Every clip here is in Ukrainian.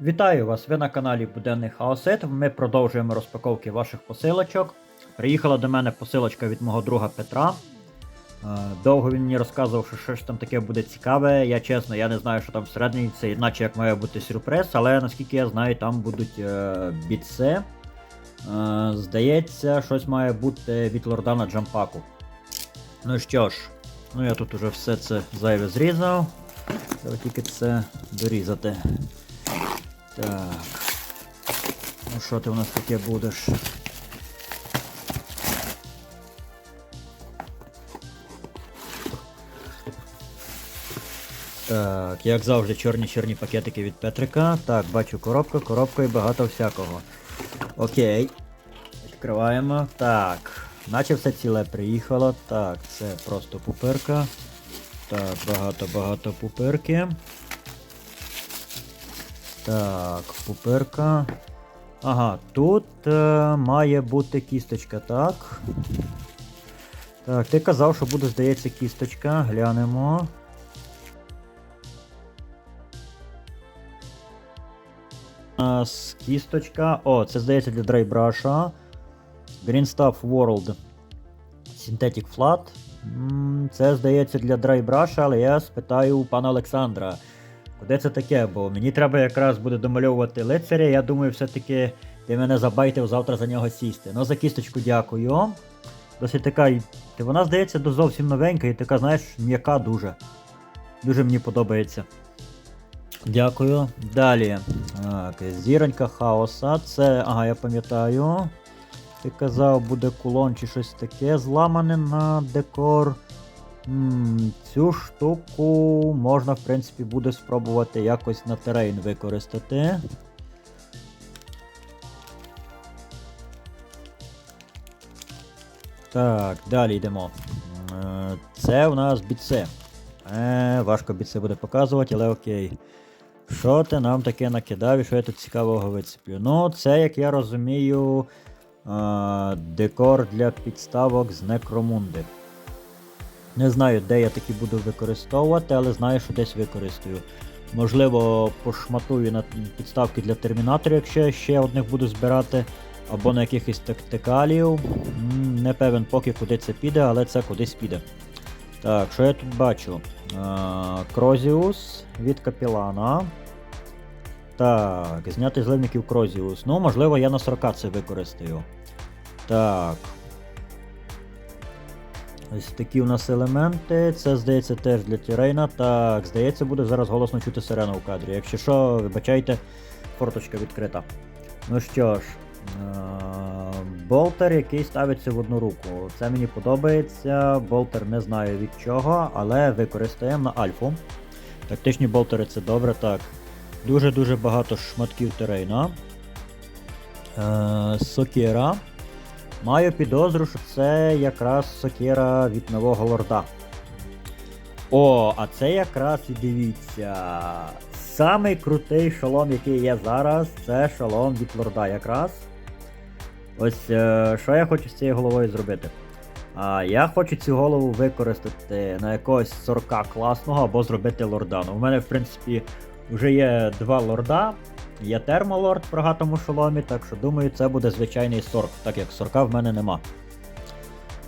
Вітаю вас! Ви на каналі Буденний Хаосит. Ми продовжуємо розпаковки ваших посилочок. Приїхала до мене посилочка від мого друга Петра. Е, Довго він мені розказував, що щось там таке буде цікаве. Я чесно, я не знаю, що там всередині, це іначе як має бути сюрприз, але наскільки я знаю, там будуть е, бітси. Е, здається, щось має бути від Лордана Джампаку. Ну що ж, ну я тут уже все це зайве зрізав. Треба тільки це дорізати. Так. Ну що ти у нас таке будеш? Так, як завжди, чорні-чорні пакетики від Петрика. Так, бачу коробка, коробка і багато всякого. Окей. Відкриваємо. Так. Наче все ціле приїхало. Так, це просто пупирка. Так, багато-багато пупирки. Так, пупирка. Ага, тут е, має бути кісточка, так. Так, ти казав, що буде, здається, кісточка. Глянемо. У нас кісточка. О, це здається для драйбраша. Green Stuff World. Synthetic Flat. Це здається для драйбраша, але я спитаю у пана Олександра. Куди це таке? Бо мені треба якраз буде домальовувати лицаря. Я думаю, все-таки ти мене забайтив завтра за нього сісти. Ну за кісточку дякую. Досить така. Ти вона здається зовсім новенька і така, знаєш, м'яка дуже. Дуже мені подобається. Дякую. Далі. Так, зіронька хаоса. Це. Ага, я пам'ятаю. Ти казав, буде кулон чи щось таке зламане на декор. Цю штуку можна, в принципі, буде спробувати якось на терейн використати. Так, далі йдемо. Е, Це у нас біце. Е, важко біце буде показувати, але окей. Що ти нам таке накидав і що я тут цікавого вицеплю? Ну, це, як я розумію, е, декор для підставок з Некромунди. Не знаю, де я такі буду використовувати, але знаю, що десь використаю. Можливо, пошматую на підставки для термінаторів, якщо я ще одних буду збирати, або на якихось тактикалів. Не певен поки куди це піде, але це кудись піде. Так, що я тут бачу? Крозіус від Капілана. Так, зняти зливників Крозіус. Ну, можливо, я на 40 це використаю. Так. Ось такі у нас елементи. Це, здається, теж для Тірейна. Так, здається, буде зараз голосно чути сирену в кадрі. Якщо що, вибачайте, форточка відкрита. Ну що ж, е, болтер, який ставиться в одну руку. Це мені подобається. Болтер не знаю від чого, але використаємо на альфу. Тактичні болтери це добре. Так. Дуже-дуже багато шматків терейна. Е, сокира. Маю підозру, що це якраз сокира від нового лорда. О, а це якраз і дивіться. Самий крутий шолом, який є зараз, це шолом від лорда якраз. Ось е, що я хочу з цією головою зробити. А, я хочу цю голову використати на якогось 40 класного або зробити лорда. Ну, у мене, в принципі, вже є два лорда. Є термолорд в рогатому шоломі, так що думаю, це буде звичайний сорк, так як сорка в мене нема.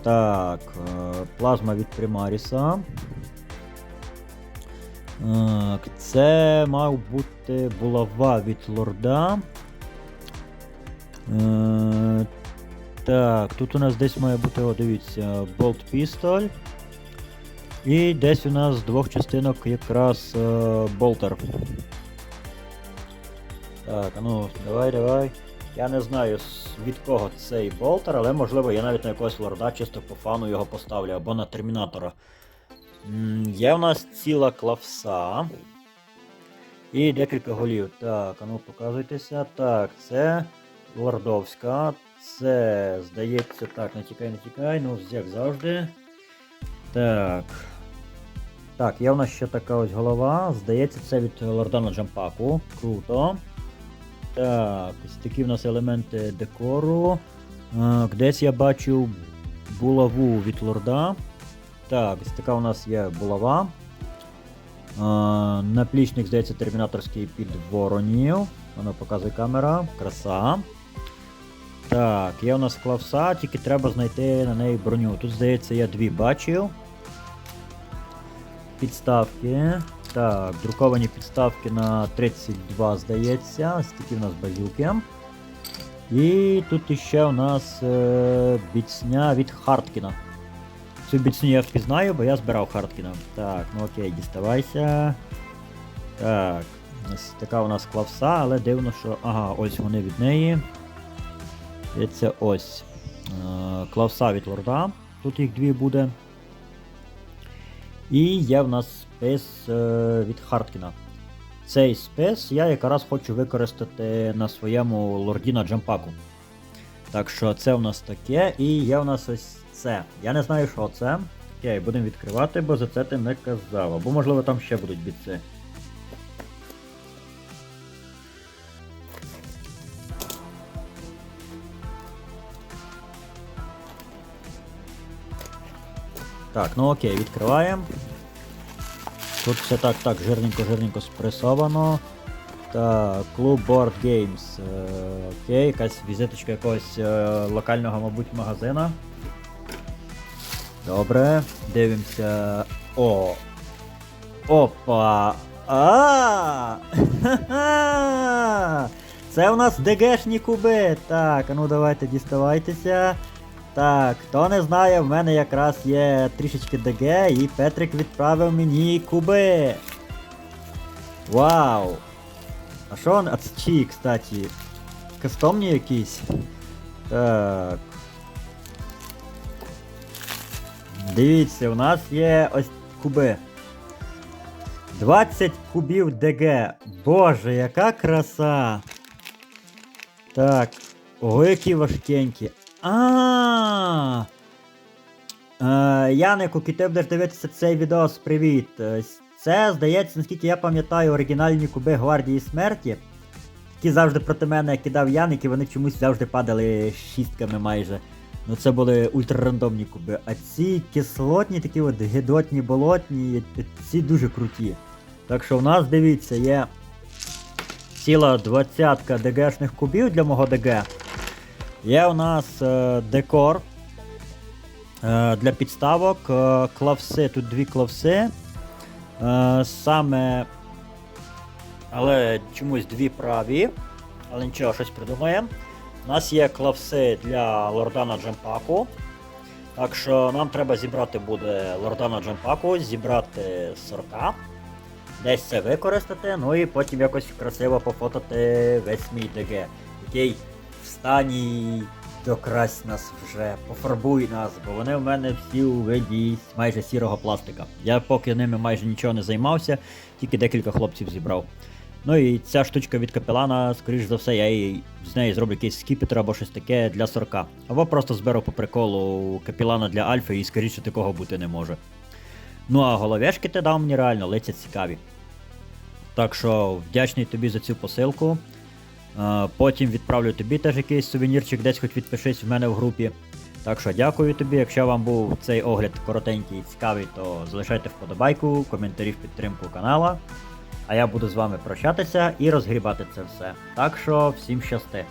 Так, е, плазма від Примаріса. Це мав бути булава від лорда. Е, так, тут у нас десь має бути, о, дивіться, болт пістоль. І десь у нас з двох частинок якраз е, болтер. Так, ну, давай, давай. Я не знаю від кого цей болтер, але можливо я навіть на якогось лорда чисто по фану його поставлю, або на термінатора. М, Є в нас ціла клавса. І декілька голів. Так, а ну показуйтеся. Так, це лордовська. Це, здається, так, не тікай, не тікай, ну як завжди. Так. Так, є в нас ще така ось голова. Здається, це від Лордана Джампаку. Круто. Так, ось такі в нас елементи декору. А, десь я бачу булаву від лорда. Так, ось така у нас є булава. наплічник, здається, термінаторський під воронів. Воно показує камера. Краса. Так, є у нас клавса, тільки треба знайти на неї броню. Тут, здається, я дві бачив. Підставки. Так, друковані підставки на 32, здається. Ось в нас базілки. І тут іще у нас е, біцня від Харткіна. Цю біцню я впізнаю, бо я збирав Харткіна. Так, ну окей, діставайся. Так, ось така у нас клавса, але дивно, що. Ага, ось вони від неї. І це ось. Е, клавса від лорда. Тут їх дві буде. І є в нас спис е, від Харткіна. Цей спис я якраз хочу використати на своєму лордіна джампаку. Так що це в нас таке, і є в нас ось це. Я не знаю, що це. Окей, будемо відкривати, бо за це ти не казав. Або можливо там ще будуть бійці. Так, ну окей, відкриваємо. Тут все так, так, жирненько-жирненько спресовано. Так, клуб Board Games. Е, окей, якась візиточка якогось е, локального, мабуть, магазина. Добре, дивимося. О! Опа! А! Це у нас ДГшні куби. Так, а ну давайте діставайтеся. Так, хто не знає, в мене якраз є трішечки ДГ, і Петрик відправив мені куби. Вау! А що вони? А це чиї, кстати? Кастомні якісь? Так. Дивіться, у нас є ось куби. 20 кубів ДГ. Боже, яка краса! Так. Ого, які важкенькі. А. Е, Янику, ти будеш дивитися цей відос, привіт. Е, Це, здається, наскільки я пам'ятаю, оригінальні куби Гвардії смерті. Які завжди проти мене кидав Яник, і вони чомусь завжди падали шістками майже. Ну це були ультрарандомні куби. А ці кислотні, такі от гидотні, болотні, ці дуже круті. Так що в нас, дивіться, є ціла двадцятка ДГшних кубів для мого ДГ. Є у нас е, декор е, для підставок. Е, клавси, тут дві клавси. Е, саме. Але чомусь дві праві. Але нічого, щось придумаємо. У нас є клавси для лордана джемпаку. Так що нам треба зібрати буде лордана джемпаку, зібрати сорка, десь це використати, ну і потім якось красиво пофотати весь мій ДГ, який в стані докрась нас вже, пофарбуй нас, бо вони в мене всі у виді майже сірого пластика. Я поки ними майже нічого не займався, тільки декілька хлопців зібрав. Ну і ця штучка від капелана, скоріш за все, я їй з неї зроблю якийсь скіпетр або щось таке для сорка. Або просто зберу по приколу капелана для альфи і скоріше такого бути не може. Ну а головешки ти дав мені реально лиця цікаві. Так що вдячний тобі за цю посилку. Потім відправлю тобі теж якийсь сувенірчик, десь хоч відпишись в мене в групі. Так що дякую тобі. Якщо вам був цей огляд коротенький і цікавий, то залишайте вподобайку, коментарі в підтримку канала. А я буду з вами прощатися і розгрібати це все. Так що всім щасти.